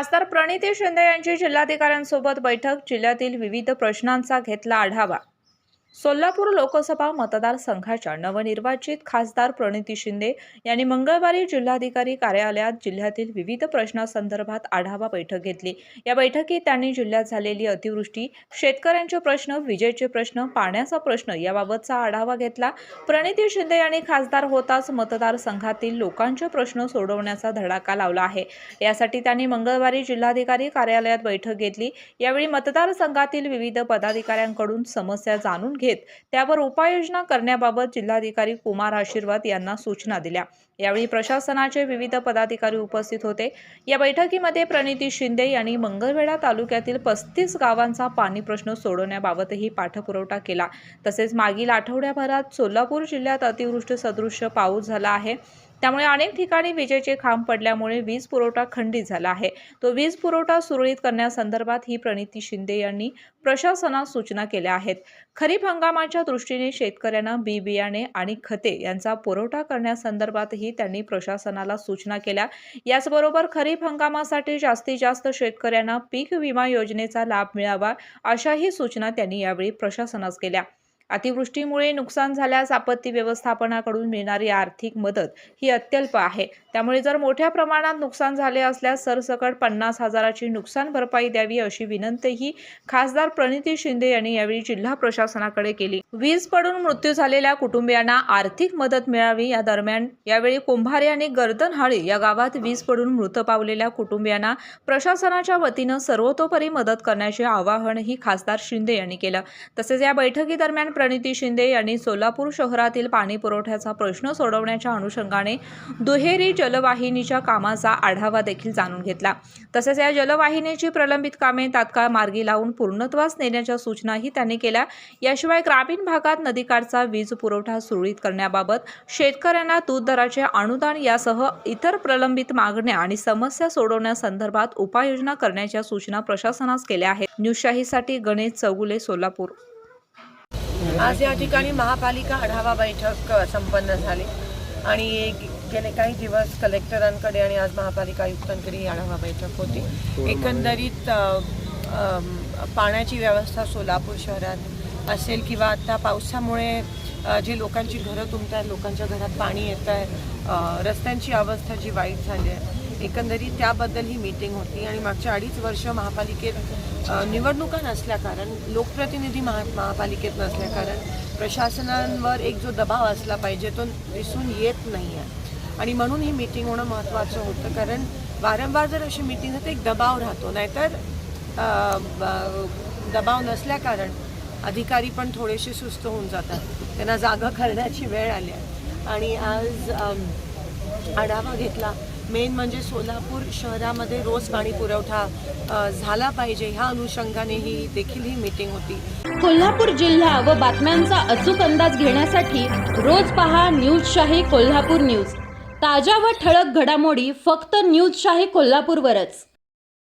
खासदार प्रणिती शिंदे यांची जिल्हाधिकाऱ्यांसोबत बैठक जिल्ह्यातील विविध प्रश्नांचा घेतला आढावा. सोलापूर लोकसभा मतदारसंघाच्या नवनिर्वाचित खासदार प्रणिती शिंदे यांनी मंगळवारी जिल्हाधिकारी कार्यालयात जिल्ह्यातील विविध प्रश्नासंदर्भात आढावा बैठक घेतली. या बैठकीत त्यांनी जिल्ह्यात झालेली अतिवृष्टी शेतकऱ्यांचे प्रश्न विजेचे प्रश्न पाण्याचा प्रश्न याबाबतचा आढावा घेतला. प्रणिती शिंदे यांनी खासदार होताच मतदारसंघातील लोकांचे प्रश्न सोडवण्याचा धडाका लावला आहे. यासाठी त्यांनी मंगळवारी जिल्हाधिकारी कार्यालयात बैठक घेतली. यावेळी मतदारसंघातील विविध पदाधिकाऱ्यांकडून समस्या जाणून घेत. त्यावर उपाययोजना करण्याबाबत जिल्हाधिकारी कुमार आशीर्वाद यांना सूचना दिल्या. यावेळी प्रशासनाचे विविध पदाधिकारी उपस्थित होते. या बैठकीमध्ये प्रणिती शिंदे यांनी मंगळवेढा तालुक्यातील पस्तीस गावांचा पाणी प्रश्न सोडवण्याबाबतही पाठपुरवठा केला. तसेच मागील आठवड्याभरात सोलापूर जिल्ह्यात अतिवृष्टी सदृश्य पाऊस झाला आहे. त्यामुळे अनेक ठिकाणी विजेचे खांब पडल्यामुळे वीज पुरवठा खंडित झाला आहे. तो वीज पुरवठा सुरळीत करण्यासंदर्भात ही प्रणिती शिंदे यांनी प्रशासनास सूचना केल्या आहेत. खरीप हंगामाच्या दृष्टीने शेतकऱ्यांना बी बियाणे आणि खते यांचा पुरवठा करण्यासंदर्भातही त्यांनी प्रशासनाला सूचना केल्या. याचबरोबर खरीप हंगामासाठी जास्तीत जास्त शेतकऱ्यांना पीक विमा योजनेचा लाभ मिळावा अशाही सूचना त्यांनी यावेळी प्रशासनास केल्या. अतिवृष्टीमुळे नुकसान झाल्यास आपत्ती व्यवस्थापनाकडून मिळणारी आर्थिक मदत ही अत्यल्प आहे. त्यामुळे जर मोठ्या प्रमाणात नुकसान झाले असल्यास सरसकट पन्नास हजाराची नुकसान भरपाई द्यावी अशी विनंतीही खासदार प्रणिती शिंदे यांनी यावेळी जिल्हा प्रशासनाकडे केली. वीज पडून मृत्यू झालेल्या कुटुंबियांना आर्थिक मदत मिळावी या दरम्यान यावेळी कुंभारे आणि गर्दनहाळी या गावात वीज पडून मृत पावलेल्या कुटुंबियांना प्रशासनाच्या वतीनं सर्वतोपरी मदत करण्याचे आवाहनही खासदार शिंदे यांनी केलं. तसेच या बैठकीदरम्यान प्रणिती शिंदे यांनी सोलापूर शहरातील पाणी पुरवठ्याचा प्रश्न सोडवण्याच्या अनुषंगाने दुहेरी जलवाहिनीच्या कामाचा आढावा देखील जाणून घेतला. तसेच या जलवाहिनीची प्रलंबित कामे तात्काळ मार्गी लावून पूर्णत्वास नेण्याच्या सूचनाही त्यांनी केल्या. याशिवाय ग्रामीण भागात नदीकाठचा वीज पुरवठा सुरळीत करण्याबाबत शेतकऱ्यांना दूध दराचे अनुदान यासह इतर प्रलंबित मागण्या आणि समस्या सोडवण्यासंदर्भात उपाययोजना करण्याच्या सूचना प्रशासनास केल्या आहेत. न्यूजशाहीसाठी गणेश चौगुले सोलापूर. आज या ठिकाणी महापालिका आढावा बैठक संपन्न झाली. आणि गेले काही दिवस कलेक्टरांकडे आणि आज महापालिका आयुक्तांकडे ही आढावा बैठक होती. एकंदरीत पाण्याची व्यवस्था सोलापूर शहरात असेल किंवा आता पावसामुळे जी लोकांची घरं तुमत आहेत लोकांच्या घरात पाणी येत आहे रस्त्यांची अवस्था जी वाईट झाली आहे एकंदरीत त्याबद्दल ही मीटिंग होती आणि मागच्या अडीच वर्ष महापालिकेत निवडणुका नसल्याकारण लोकप्रतिनिधी महा महापालिकेत नसल्याकारण प्रशासनांवर एक जो दबाव असला पाहिजे तो दिसून येत नाही आहे आणि म्हणून ही मीटिंग होणं महत्त्वाचं होतं कारण वारंवार जर अशी मीटिंग होते एक दबाव राहतो. नाहीतर ब- दबाव नसल्याकारण अधिकारी पण थोडेसे सुस्त होऊन जातात. त्यांना जागा करण्याची वेळ आली आहे. आणि आज आढावा घेतला मेन म्हणजे सोलापूर शहरामध्ये रोज पाणी पुरवठा झाला पाहिजे ह्या अनुषंगाने ही देखील ही मीटिंग होती. कोल्हापूर जिल्हा व बातम्यांचा अचूक अंदाज घेण्यासाठी रोज पहा न्यूजशाही कोल्हापूर न्यूज. ताज्या व ठळक घडामोडी फक्त न्यूजशाही कोल्हापूरवरच.